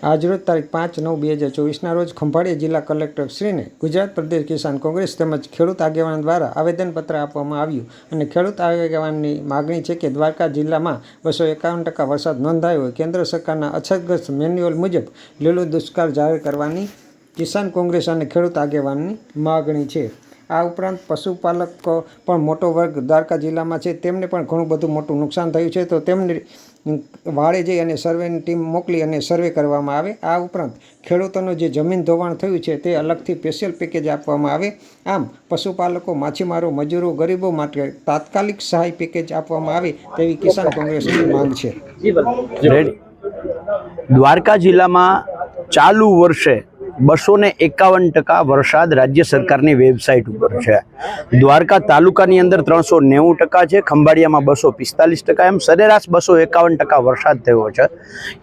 આજરોજ તારીખ પાંચ નવ બે હજાર ચોવીસના રોજ ખંભાળિયા જિલ્લા કલેક્ટર શ્રીને ગુજરાત પ્રદેશ કિસાન કોંગ્રેસ તેમજ ખેડૂત આગેવાન દ્વારા આવેદનપત્ર આપવામાં આવ્યું અને ખેડૂત આગેવાનની માગણી છે કે દ્વારકા જિલ્લામાં બસો એકાવન ટકા વરસાદ નોંધાયો હોય. કેન્દ્ર સરકારના અછતગ્રસ્ત મેન્યુઅલ મુજબ લીલો દુષ્કાળ જાહેર કરવાની કિસાન કોંગ્રેસ અને ખેડૂત આગેવાનની માગણી છે. આ ઉપરાંત પશુપાલકો પણ મોટો વર્ગ દ્વારકા જિલ્લામાં છે, તેમને પણ ઘણું બધું મોટું નુકસાન થયું છે. તો તેમને વાળે જઈ અને સર્વેની ટીમ મોકલી અને સર્વે કરવામાં આવે. આ ઉપરાંત ખેડૂતોનું જે જમીન ધોવાણ થયું છે, તે અલગથી સ્પેશિયલ પેકેજ આપવામાં આવે. આમ, પશુપાલકો, માછીમારો, મજૂરો, ગરીબો માટે તાત્કાલિક સહાય પેકેજ આપવામાં આવે તેવી કિસાન કોંગ્રેસની માંગ છે. દ્વારકા જિલ્લામાં ચાલુ વર્ષે બસો ને એકાવન ટકા વરસાદ રાજ્ય સરકારની વેબસાઇટ ઉપર છે. દ્વારકા તાલુકાની અંદર ત્રણસો નેવું ટકા છે, ખંભાળિયામાં બસો પિસ્તાલીસ ટકા, એમ સરેરાશ બસો એકાવન ટકા વરસાદ થયો છે.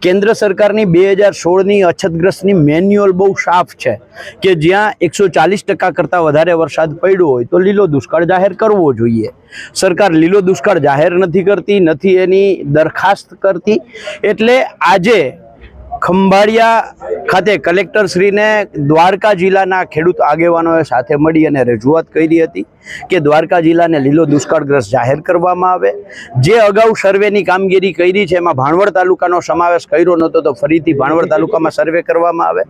કેન્દ્ર સરકારની બે હજાર સોળની અછતગ્રસ્તની મેન્યુઅલ બહુ સાફ છે કે જ્યાં એકસો ચાલીસ ટકા કરતાં વધારે વરસાદ પડ્યો હોય તો લીલો દુષ્કાળ જાહેર કરવો જોઈએ. સરકાર લીલો દુષ્કાળ જાહેર નથી કરતી, નથી એની દરખાસ્ત કરતી. એટલે આજે ખંભાળિયા ખાતે કલેક્ટરશ્રીને દ્વારકા જિલ્લાના ખેડૂત આગેવાનોએ સાથે મળી અને રજૂઆત કરી હતી કે દ્વારકા જિલ્લાને લીલો દુષ્કાળગ્રસ્ત જાહેર કરવામાં આવે. જે અગાઉ સર્વેની કામગીરી કરી છે, એમાં ભાણવડ તાલુકાનો સમાવેશ કર્યો નહોતો, તો ફરીથી ભાણવડ તાલુકામાં સર્વે કરવામાં આવે.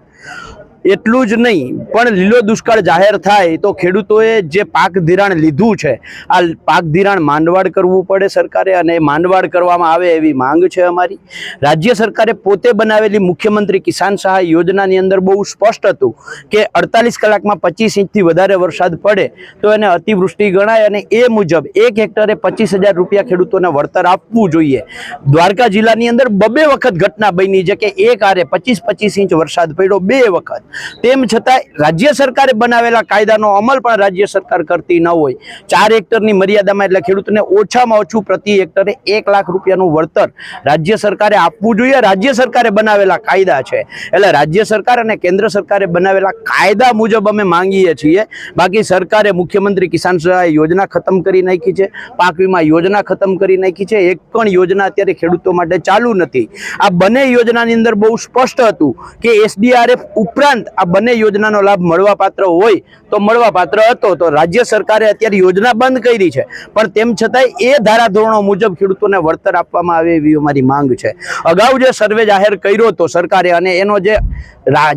એટલું જ નહીં, પણ લીલો દુષ્કાળ જાહેર થાય તો ખેડૂતોએ જે પાક ધિરાણ લીધું છે, આ પાક ધિરાણ માંડવાડ કરવું પડે સરકારે અને માંડવાડ કરવામાં આવે એવી માંગ છે અમારી. રાજ્ય સરકારે પોતે બનાવેલી મુખ્યમંત્રી કિસાન સહાય યોજનાની અંદર બહુ સ્પષ્ટ હતું કે અડતાલીસ કલાકમાં પચીસ ઇંચથી વધારે વરસાદ પડે તો એને અતિવૃષ્ટિ ગણાય અને એ મુજબ એક હેક્ટરે પચીસ હજાર રૂપિયા ખેડૂતોને વળતર આપવું જોઈએ. દ્વારકા જિલ્લાની અંદર બબે વખત ઘટના બની છે કે એક આરે પચીસ પચીસ ઇંચ વરસાદ પડ્યો બે વખત. તેમ છતાં રાજ્ય સરકારે બનાવેલા કાયદાનો અમલ પણ રાજ્ય સરકાર કરતી ન હોય. ચાર હેક્ટરની મર્યાદામાં એટલે ખેડૂતને ઓછામાં ઓછું પ્રતિ હેક્ટરે એક લાખ રૂપિયાનું વળતર રાજ્ય સરકારે આપવું જોઈએ. રાજ્ય સરકારે બનાવેલા કાયદા છે. એટલે રાજ્ય સરકાર અને કેન્દ્ર સરકારે બનાવેલા કાયદા મુજબ અમે માંગીએ છીએ. બાકી સરકારે મુખ્યમંત્રી કિસાન સહાય યોજના ખતમ કરી નાખી છે. પાક વીમા યોજના ખતમ કરી નાખી છે. એક પણ યોજના અત્યારે ખેડૂતો માટે ચાલુ નથી. આ બંને યોજનાની અંદર બહુ સ્પષ્ટ હતું કે એસડીઆરએફ ઉપરાંત આ બંને યોજનાનો લાભ મળવાપાત્ર હોય તો મળવાપાત્ર હતો. તો રાજ્ય સરકારે અત્યારે યોજના બંધ કરી છે. પણ તેમ છતાંય એ ધારાધોરણો મુજબ ખેડૂતોને વળતર આપવામાં આવે એવી અમારી માંગ છે. અગાઉ જે સર્વે જાહેર કર્યો હતો સરકારે અને એનો જે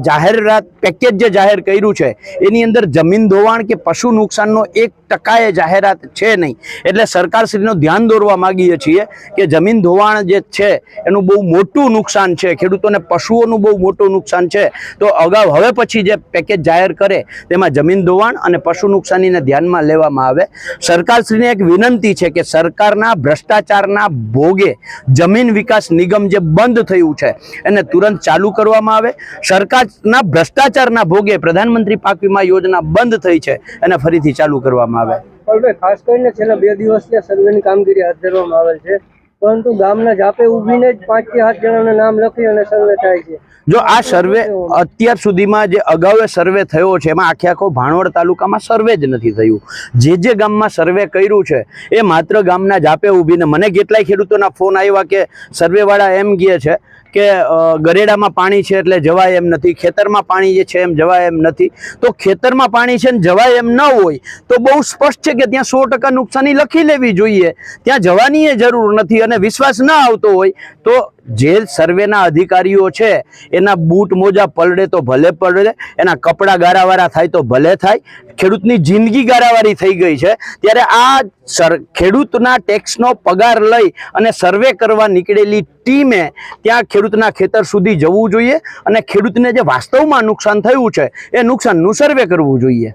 જાહેરાત પેકેજ જે જાહેર કર્યું છે, એની અંદર જમીન ધોવાણ કે પશુ નુકસાનનો એક ટકાએ જાહેરાત છે નહીં. એટલે સરકારશ્રીનું ધ્યાન દોરવા માગીએ છીએ કે જમીન ધોવાણ જે છે, એનું બહુ મોટું નુકસાન છે. ખેડૂતોને પશુઓનું બહુ મોટું નુકસાન છે. તો અગાઉ હવે પછી જે પેકેજ જાહેર કરે, તેમાં જમીન ધોવાણ અને પશુ નુકસાનીને ધ્યાનમાં લેવામાં આવે. સરકારશ્રીને એક વિનંતી છે કે સરકારના ભ્રષ્ટાચારના ભોગે જમીન વિકાસ નિગમ જે બંધ થયું છે, એને તુરંત ચાલુ કરવામાં આવે. સરકારના ભ્રષ્ટાચારના ભોગે પ્રધાનમંત્રી પાક વીમા યોજના બંધ થઈ છે એને ફરીથી ચાલુ કરવામાં આવે. ખાસ કરીને છેલ્લા બે દિવસથી સર્વેની કામગીરી હાથ ધરવામાં આવેલ છે. પરંતુ ગામના જાપે ઉભીને જ પાંચથી સાત જણાના નામ લખી અને સર્વે થાય છે. જો આ સર્વે અત્યાર સુધીમાં જે અગાઉ સર્વે થયો છે એમાં આખે આખો ભાણવડ તાલુકામાં સર્વે જ નથી થયું. જે જે ગામમાં સર્વે કર્યું છે એ માત્ર ગામના જાપે ઊભીને. મને કેટલાય ખેડૂતોના ફોન આવ્યા કે સર્વેવાળા એમ કહે છે કે ગરેડામાં પાણી છે એટલે જવાય એમ નથી. ખેતરમાં પાણી જે છે એમ જવાય એમ નથી. તો ખેતરમાં પાણી છે ને જવાય એમ ન હોય, તો બહુ સ્પષ્ટ છે કે ત્યાં સો ટકા નુકસાની લખી લેવી જોઈએ. ત્યાં જવાની એ જરૂર નથી અને વિશ્વાસ ના આવતો હોય, તો જે સર્વેના અધિકારીઓ છે, એના બૂટ મોજા પલડે તો ભલે પલડે એના કપડાં ગારાવાળા થાય તો ભલે થાય, ખેડૂતની જિંદગી ગારાવાળી થઈ ગઈ છે. ત્યારે આ સર, ખેડૂતના ટેક્સનો પગાર લઈ અને સર્વે કરવા નીકળેલી ટીમે ત્યાં ખેડૂતના ખેતર સુધી જવું જોઈએ અને ખેડૂતને જે વાસ્તવમાં નુકસાન થયું છે, એ નુકસાનનું સર્વે કરવું જોઈએ.